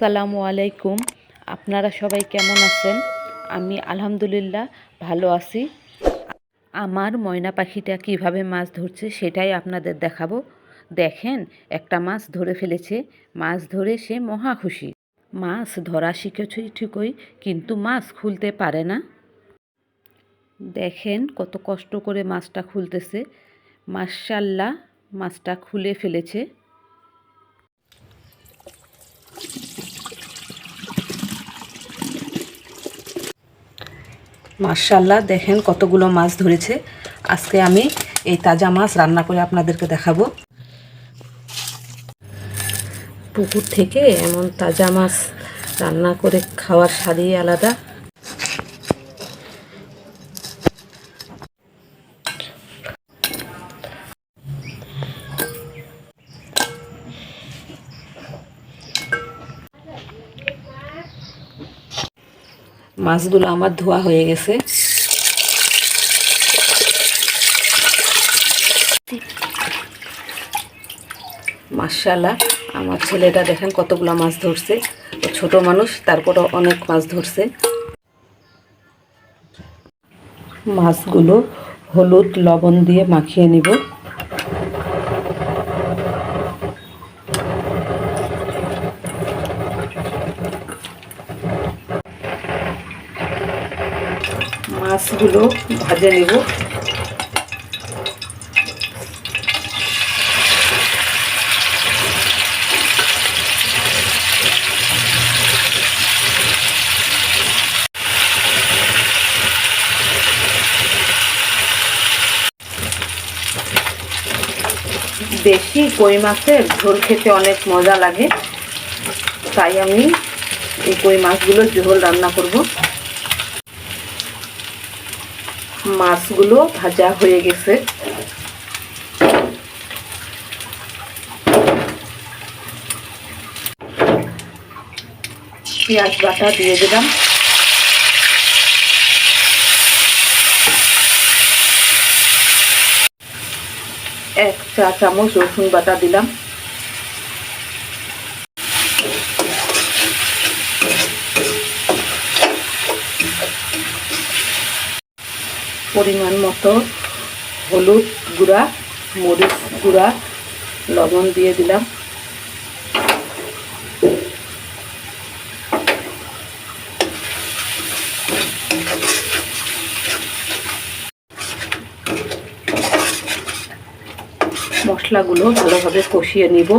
আসসালামু আলাইকুম। আপনারা সবাই কেমন আছেন? আমি আলহামদুলিল্লাহ ভালো আছি। আমার ময়না পাখিটা কীভাবে মাছ ধরছে সেটাই আপনাদের দেখাবো। দেখেন, একটা মাছ ধরে ফেলেছে। মাছ ধরে সে মহা খুশি। মাছ ধরা শিখেছে ঠিকই, কিন্তু মাছ খুলতে পারে না। দেখেন, কত কষ্ট করে মাছটা খুলতেছে। মার্শাল্লাহ মাছটা খুলে ফেলেছে। মার্শাল্লাহ দেখেন কতগুলো মাছ ধরেছে। আজকে আমি এই তাজা মাছ রান্না করে আপনাদেরকে দেখাবো। পুকুর থেকে এমন তাজা মাছ রান্না করে খাওয়ার স্বাদই আলাদা। মাছগুলো আমার ধোয়া হয়ে গেছে। মার্শাল্লাহ আমার ছেলেটা দেখেন কতগুলো মাছ ধরছে। ছোট মানুষ, তারপরও অনেক মাছ ধরছে। মাছগুলো হলুদ লবণ দিয়ে মাখিয়ে নিব। মাছগুলো ভাজে নেব। দেশি কই মাছের ঝোল খেতে অনেক মজা লাগে, তাই আমি এই কই মাছগুলো ঝোল রান্না করব। মাছগুলো ভাজা হয়ে গেছে। পেঁয়াজ বাটা দিয়ে দিলাম। এক চা চামচ রসুন বাটা দিলাম। পরিমাণ মতো হলুদ গুঁড়া, মরিচ গুঁড়া, লবণ দিয়ে দিলাম। মশলাগুলো ভালোভাবে কষিয়ে নিব।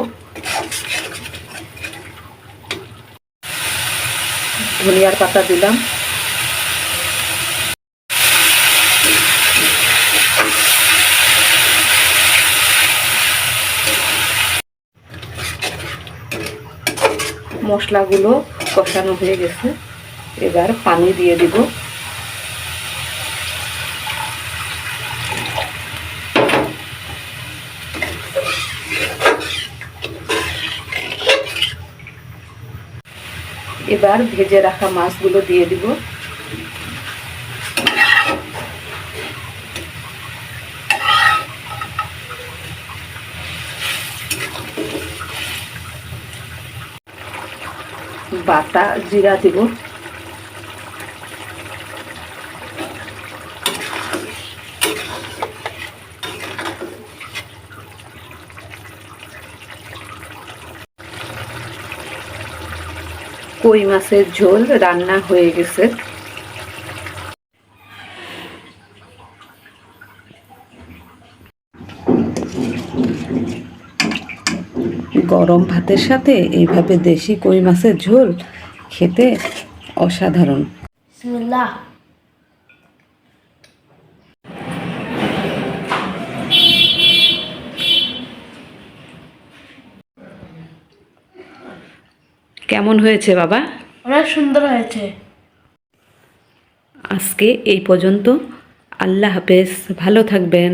ধনিয়ার পাতা দিলাম। মশলাগুলো কষানো হয়ে গেছে। এবার পানি দিয়ে দিব। এবার ভেজে রাখা মাছগুলো দিয়ে দিব। বাটা জিরা দিব। কই মাছের ঝোল? রান্না হয়ে গেছে। গরম ভাতের সাথে এইভাবে দেশি কই মাছের ঝোল খেতে অসাধারণ। কেমন হয়েছে বাবা? অনেক সুন্দর হয়েছে। আজকে এই পর্যন্ত। আল্লাহ হাফেজ ভালো থাকবেন।